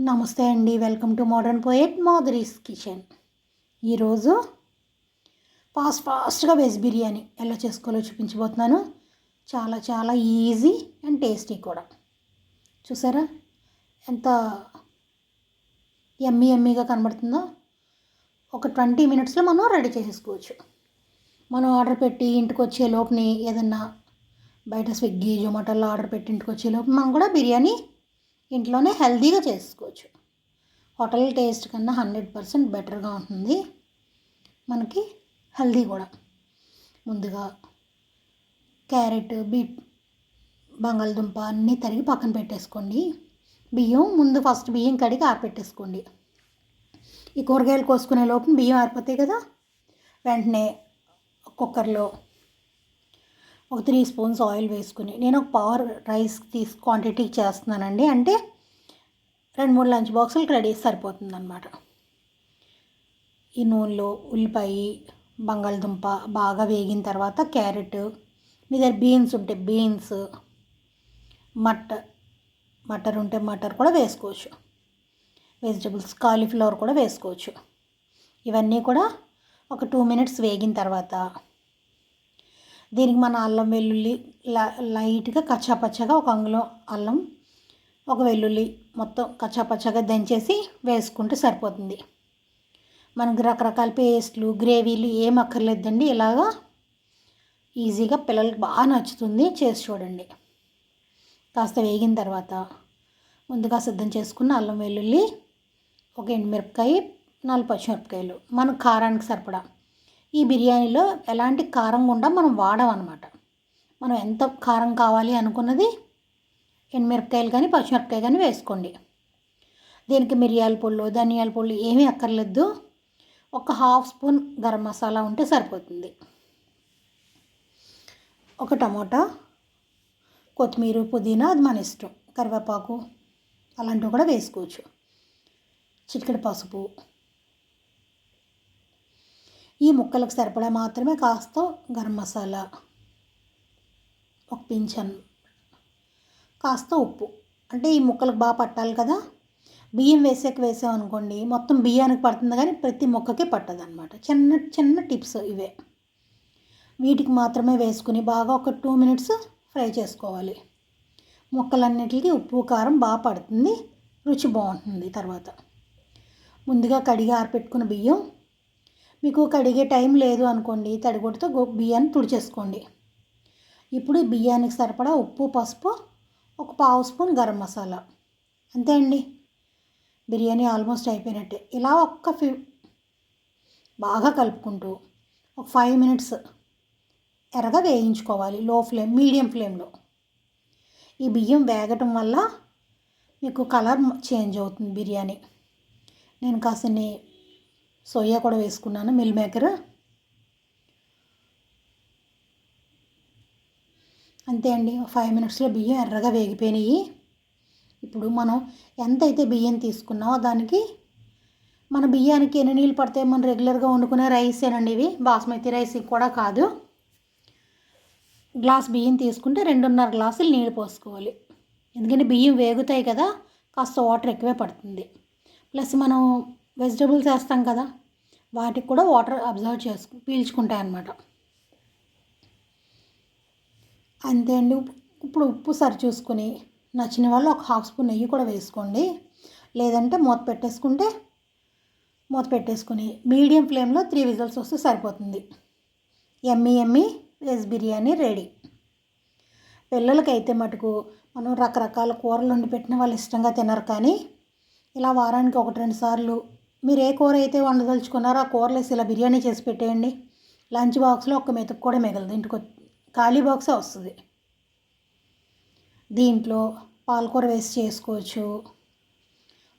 నమస్తే అండి. Welcome to modern poet Madhuri's kitchen. ఈరోజు ఫాస్ట్ ఫాస్ట్గా వెజ్ బిర్యానీ ఎలా చేసుకోవాలో చూపించబోతున్నాను. చాలా చాలా ఈజీ అండ్ టేస్టీ కూడా. చూసారా? ఎంత ఎమ్మీ ఎమ్మీగా కనబడుతుందో. ఒక ట్వంటీ మినిట్స్లో మనం రెడీ చేసేసుకోవచ్చు. మనం ఆర్డర్ పెట్టి ఇంటికి వచ్చే లోపుని ఏదన్నా బయట స్విగ్గీ జొమాటోలో ఆర్డర్ పెట్టి ఇంటికి వచ్చే లోపు మనం కూడా బిర్యానీ ఇంట్లోనే హెల్తీగా చేసుకోవచ్చు. హోటల్ టేస్ట్ కన్నా హండ్రెడ్ పర్సెంట్ బెటర్గా ఉంటుంది. మనకి హెల్దీ కూడా. ముందుగా క్యారెట్ బీట్ బంగాళదుంప అన్నీ తరిగి పక్కన పెట్టేసుకోండి. బియ్యం ముందు ఫస్ట్ బియ్యం కడిగి ఆరపెట్టేసుకోండి. ఈ కూరగాయలు కోసుకునే లోపు బియ్యం ఆరిపోతాయి కదా? వెంటనే కుక్కర్లో ఒక త్రీ స్పూన్స్ ఆయిల్ వేసుకుని నేను ఒక పవర్ రైస్ తీసు క్వాంటిటీ చేస్తున్నానండి. అంటే రెండు మూడు లంచ్ బాక్సులు రెడీ సరిపోతుంది అనమాట ఈ నూనెలో ఉల్లిపాయ బంగాళదుంప బాగా వేగిన తర్వాత క్యారెట్ మీ దగ్గర బీన్స్ ఉంటే బీన్స్ మట్ట మటర్ ఉంటే మటర్ కూడా వేసుకోవచ్చు. వెజిటబుల్స్ కాలీఫ్లవర్ కూడా వేసుకోవచ్చు. ఇవన్నీ కూడా ఒక టూ మినిట్స్ వేగిన తర్వాత దీనికి మన అల్లం వెల్లుల్లి లైట్గా కచ్చాపచ్చగా ఒక అంగుళం అల్లం ఒక వెల్లుల్లి మొత్తం కచ్చాపచ్చగా దంచేసి వేసుకుంటే సరిపోతుంది. మనకు రకరకాల పేస్ట్లు గ్రేవీలు ఏం అక్కర్లేదండి. ఇలాగా ఈజీగా పిల్లలకి బాగా నచ్చుతుంది చేసి చూడండి. కాస్త వేగిన తర్వాత ముందుగా సిద్ధం చేసుకున్న అల్లం వెల్లుల్లి ఒక ఎండుమిరపకాయ నాలుగు పచ్చిమిరపకాయలు. మన కారానికి సరిపడా ఈ బిర్యానీలో ఎలాంటి కారం గుండా మనం వాడమన్నమాట. మనం ఎంత కారం కావాలి అనుకున్నది ఎండుమిరపకాయలు కానీ పచ్చిమిరపకాయ కానీ వేసుకోండి. దీనికి మిరియాల పొళ్ళు ధనియాల పొళ్ళు ఏమీ అక్కర్లేదు. ఒక హాఫ్ స్పూన్ గరం మసాలా ఉంటే సరిపోతుంది. ఒక టమోటా కొత్తిమీర పుదీనా అది మన ఇష్టం. కరివేపాకు అలాంటివి కూడా వేసుకోవచ్చు. చిటికెడు పసుపు ఈ ముక్కలకు సరిపడా మాత్రమే కాస్త గరం మసాలా ఒక పింఛన్ కాస్త ఉప్పు. అంటే ఈ ముక్కలకు బాగా పట్టాలి కదా. బియ్యం వేసాక వేసాం అనుకోండి మొత్తం బియ్యానికి పడుతుంది కానీ ప్రతి మొక్కకి పట్టదు అనమాట చిన్న చిన్న టిప్స్ ఇవే. వీటికి మాత్రమే వేసుకుని బాగా ఒక టూ మినిట్స్ ఫ్రై చేసుకోవాలి. ముక్కలన్నిటికీ ఉప్పు కారం బాగా పడుతుంది రుచి బాగుంటుంది తర్వాత. ముందుగా కడిగి ఆరపెట్టుకున్న బియ్యం మీకు కడిగే టైం లేదు అనుకోండి తడిగొడితో బియ్యాన్ని తుడిచేసుకోండి. ఇప్పుడు బియ్యానికి సరిపడా ఉప్పు పసుపు ఒక పావు స్పూన్ గరం మసాలా. అంతే అండి. బిర్యానీ ఆల్మోస్ట్ అయిపోయినట్టే. ఇలా ఒక్క ఫి బాగా కలుపుకుంటూ ఒక ఫైవ్ మినిట్స్ ఎర్రగా వేయించుకోవాలి లో ఫ్లేమ్ మీడియం ఫ్లేమ్లో. ఈ బియ్యం వేగటం వల్ల మీకు కలర్ చేంజ్ అవుతుంది బిర్యానీ. నేను కాస్త సోయా కూడా వేసుకున్నాను మిల్ మేకర్. అంతే అండి ఫైవ్ మినిట్స్లో బియ్యం ఎర్రగా వేగిపోయినాయి. ఇప్పుడు మనం ఎంతైతే బియ్యం తీసుకున్నామో దానికి మన బియ్యానికి ఎన్ని నీళ్ళు పడితే మనం రెగ్యులర్గా వండుకునే రైసేనండి ఇవి. బాస్మతి రైస్ కూడా కాదు. గ్లాస్ బియ్యం తీసుకుంటే రెండున్నర గ్లాసులు నీళ్ళు పోసుకోవాలి. ఎందుకంటే బియ్యం వేగుతాయి కదా కాస్త వాటర్ ఎక్కువే పడుతుంది. ప్లస్ మనం వెజిటబుల్స్ వేస్తాం కదా వాటికి కూడా వాటర్ అబ్జర్వ్ చేసుకు పీల్చుకుంటాయి అన్నమాట. అంతే అండి. ఇప్పుడు ఉప్పు సరి చూసుకుని నచ్చిన వాళ్ళు ఒక హాఫ్ స్పూన్ నెయ్యి కూడా వేసుకోండి. లేదంటే మూత పెట్టేసుకుంటే మూత పెట్టేసుకుని మీడియం ఫ్లేమ్లో త్రీ విజిల్స్ వస్తే సరిపోతుంది. ఎమ్మీ ఎమ్మి వెజ్ బిర్యానీ రెడీ. పిల్లలకైతే మటుకు మనం రకరకాల కూరలు వండి పెట్టిన వాళ్ళు ఇష్టంగా తినరు కానీ ఇలా వారానికి ఒకటి రెండు సార్లు మీరు ఏ కూర అయితే వండదలుచుకున్నారో ఆ కూరలు వేసి ఇలా బిర్యానీ చేసి పెట్టేయండి. లంచ్ బాక్స్లో ఒక్క మెతుకు కూడా మిగలదు. ఇంటికి ఖాళీ బాక్సే వస్తుంది. దీంట్లో పాలకూర వేసి చేసుకోవచ్చు.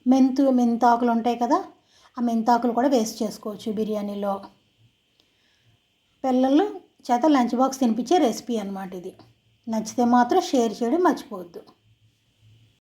మెంతు మెంతాకులు ఉంటాయి కదా ఆ మెంతాకులు కూడా వేస్ట్ చేసుకోవచ్చు బిర్యానీలో. పిల్లలు చేత లంచ్ బాక్స్ తినిపించే రెసిపీ అనమాట ఇది. నచ్చితే మాత్రం షేర్ చేయడం మర్చిపోవద్దు.